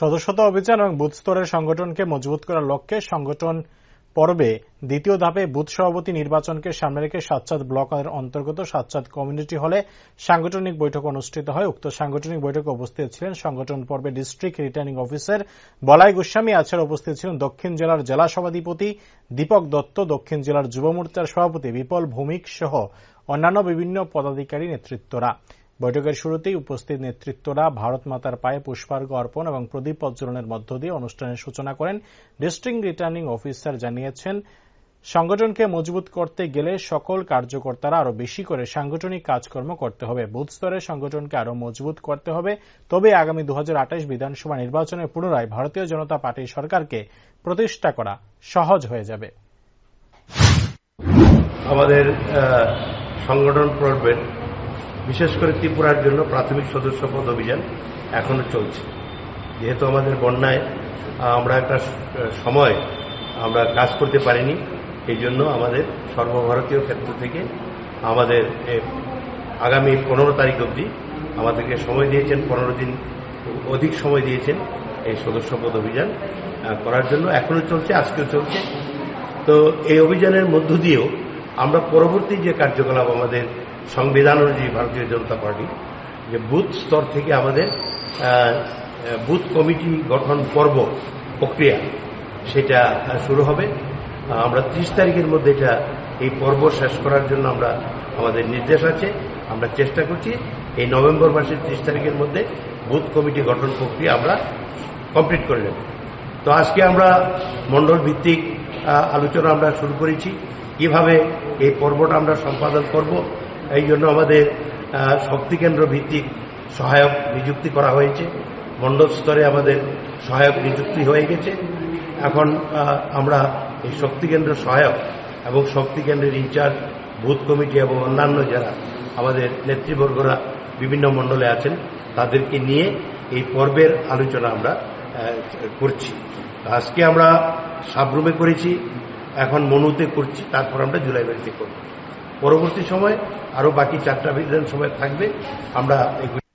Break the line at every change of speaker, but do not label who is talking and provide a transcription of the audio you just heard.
সদস্যতা অভিযান এবং বুথ স্তরের সংগঠনকে মজবুত করার লক্ষ্যে সংগঠন পর্বে দ্বিতীয় ধাপে বুথ সভাপতি নির্বাচনকে সামনে রেখে সাতচাঁদ ব্লকের অন্তর্গত সাতচাঁদ কমিউনিটি হলে সাংগঠনিক বৈঠক অনুষ্ঠিত হয় উক্ত সাংগঠনিক বৈঠকে উপস্থিত ছিলেন সংগঠন পর্বে ডিস্ট্রিক্ট রিটার্নিং অফিসার বলাই গোস্বামী আছাড়া উপস্থিত ছিলেন দক্ষিণ জেলার জেলা সভাধিপতি দীপক দত্ত দক্ষিণ জেলার যুব মোর্চার সভাপতি বিপল ভৌমিক সহ অন্যান্য বিভিন্ন পদাধিকারী নেতৃত্বরা বৈঠকের শুরুতেই উপস্থিত নেতৃত্বরা ভারত মাতার পায়ে পুষ্পার্ঘ অর্পণ এবং প্রদীপ প্রজ্বলনের মধ্য দিয়ে অনুষ্ঠানের সূচনা করেন ডিস্ট্রিক্ট রিটার্নিং অফিসার জানিয়েছেন সংগঠনকে মজবুত করতে গেলে সকল কার্যকর্তারা আরো বেশি করে সাংগঠনিক কাজকর্ম করতে হবে বুথ স্তরে সংগঠনকে আরো মজবুত করতে হবে তবে আগামী দু বিধানসভা নির্বাচনে পুনরায় ভারতীয় জনতা পার্টি সরকারকে প্রতিষ্ঠা করা সহজ হয়ে যাবে
আমাদের সংগঠন পর্বের বিশেষ করে ত্রিপুরার জন্য প্রাথমিক সদস্যপদ অভিযান এখনও চলছে যেহেতু আমাদের বন্যায় আমরা একটা সময় আমরা কাজ করতে পারিনি এই জন্য আমাদের সর্বভারতীয় ক্ষেত্র থেকে আমাদের আগামী পনেরো তারিখ অবধি আমাদেরকে সময় দিয়েছেন পনেরো দিন অধিক সময় দিয়েছেন এই সদস্যপদ অভিযান করার জন্য এখনও চলছে আজকেও চলছে তো এই অভিযানের মধ্য দিয়েও আমরা পরবর্তী যে কার্যকলাপ আমাদের সংবিধান অনুযায়ী ভারতীয় জনতা পার্টি যে বুথ স্তর থেকে আমাদের বুথ কমিটি গঠন পর্ব প্রক্রিয়া সেটা শুরু হবে আমরা ত্রিশ তারিখের মধ্যে এটা এই পর্ব শেষ করার জন্য আমরা আমাদের নির্দেশ আছে আমরা চেষ্টা করছি এই নভেম্বর মাসের ত্রিশ তারিখের মধ্যে বুথ কমিটি গঠন প্রক্রিয়া আমরা কমপ্লিট করে নেব তো আজকে আমরা মণ্ডল ভিত্তিক আলোচনা আমরা শুরু করেছি কিভাবে এই পর্বটা আমরা সম্পাদন করব এই জন্য আমাদের শক্তিকেন্দ্র ভিত্তিক সহায়ক নিযুক্তি করা হয়েছে মণ্ডল স্তরে আমাদের সহায়ক নিযুক্তি হয়ে গেছে এখন আমরা এই শক্তিকেন্দ্র সহায়ক এবং শক্তিকেন্দ্রের ইনচার্জ বুথ কমিটি এবং অন্যান্য যারা আমাদের নেতৃবর্গরা বিভিন্ন মণ্ডলে আছেন তাদেরকে নিয়ে এই পর্বের আলোচনা আমরা করছি আজকে আমরা সাবরুমে করেছি এখন মনুতে করছি তারপর আমরা জুলাই ভ্যালিতে করব পরবর্তী সময় আরও বাকি চারটা বিধানসভায় থাকবে আমরা